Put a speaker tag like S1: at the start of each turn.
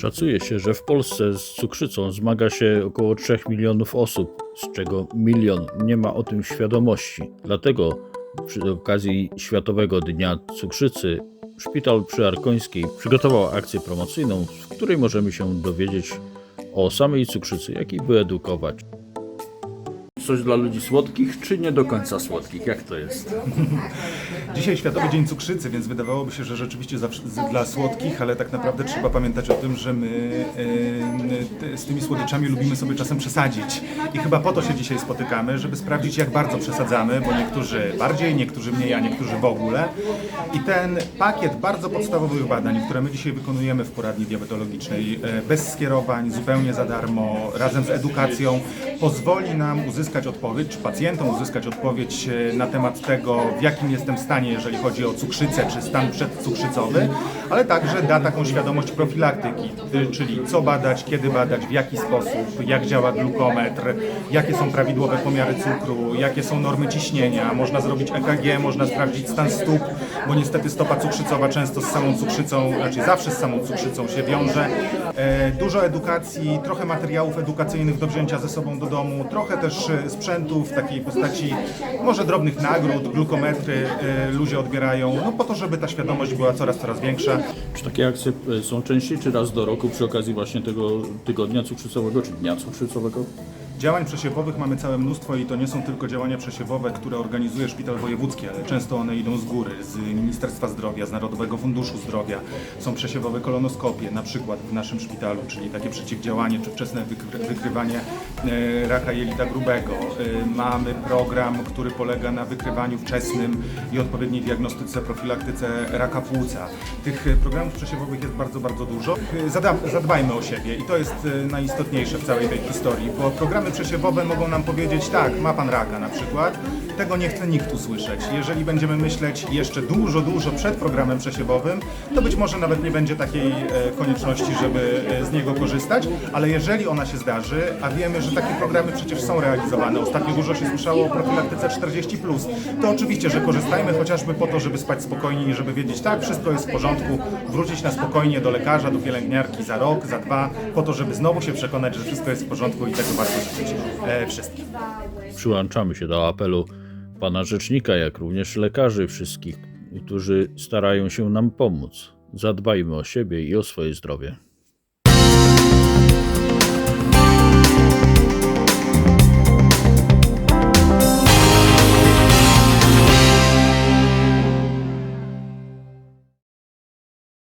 S1: Szacuje się, że w Polsce z cukrzycą zmaga się około 3 milionów osób, z czego milion nie ma o tym świadomości. Dlatego przy okazji Światowego Dnia Cukrzycy Szpital przy Arkońskiej przygotował akcję promocyjną, w której możemy się dowiedzieć o samej cukrzycy, jak i wyedukować. Coś dla ludzi słodkich, czy nie do końca słodkich? Jak to jest?
S2: Dzisiaj Światowy Dzień Cukrzycy, więc wydawałoby się, że rzeczywiście dla słodkich, ale tak naprawdę trzeba pamiętać o tym, że my e, te- z tymi słodyczami lubimy sobie czasem przesadzić. I chyba po to się dzisiaj spotykamy, żeby sprawdzić, jak bardzo przesadzamy, bo niektórzy bardziej, niektórzy mniej, a niektórzy w ogóle. I ten pakiet bardzo podstawowych badań, które my dzisiaj wykonujemy w poradni diabetologicznej, e, bez skierowań, zupełnie za darmo, razem z edukacją, pozwoli nam uzyskać odpowiedź, czy pacjentom uzyskać odpowiedź e, na temat tego, w jakim jestem stanie, jeżeli chodzi o cukrzycę, czy stan przedcukrzycowy, ale także da taką świadomość profilaktyki, y, czyli co badać, kiedy badać, w jaki sposób, jak działa glukometr, jakie są prawidłowe pomiary cukru, jakie są normy ciśnienia, można zrobić EKG, można sprawdzić stan stóp, bo niestety stopa cukrzycowa często z samą cukrzycą, raczej zawsze z samą cukrzycą się wiąże. E, Dużo edukacji, trochę materiałów edukacyjnych do wzięcia ze sobą do domu, trochę też e, sprzętu w takiej postaci może drobnych nagród, glukometry e, ludzie odbierają, no po to, żeby ta świadomość była coraz, coraz większa.
S1: Czy takie akcje są częściej, czy raz do roku przy okazji właśnie tego tygodnia cukrzycowego, czy dnia cukrzycowego?
S2: Działań przesiewowych mamy całe mnóstwo i to nie są tylko działania przesiewowe, które organizuje Szpital Wojewódzki, ale często one idą z góry, z Ministerstwa Zdrowia, z Narodowego Funduszu Zdrowia. Są przesiewowe kolonoskopie, na przykład w naszym szpitalu, czyli takie przeciwdziałanie czy wczesne wykry- wykrywanie e, raka jelita grubego. E, Mamy program, który polega na wykrywaniu wczesnym i odpowiedniej diagnostyce, profilaktyce raka płuca. Tych e, programów przesiewowych jest bardzo, bardzo dużo. Zadbajmy o siebie i to jest najistotniejsze w całej tej historii, bo programy przesiewowe mogą nam powiedzieć, tak, ma pan raka na przykład, tego nie chce nikt usłyszeć. Jeżeli będziemy myśleć jeszcze dużo, dużo przed programem przesiewowym, to być może nawet nie będzie takiej e, konieczności, żeby e, z niego korzystać, ale jeżeli ona się zdarzy, a wiemy, że takie programy przecież są realizowane, ostatnio dużo się słyszało o profilaktyce 40+, to oczywiście, że korzystajmy chociażby po to, żeby spać spokojnie i żeby wiedzieć, tak, wszystko jest w porządku, wrócić na spokojnie do lekarza, do pielęgniarki za rok, za dwa, po to, żeby znowu się przekonać, że wszystko jest w porządku i tego warto życzyć e, wszystkim.
S1: Przyłączamy się do apelu pana rzecznika, jak również lekarzy wszystkich, którzy starają się nam pomóc. Zadbajmy o siebie i o swoje zdrowie.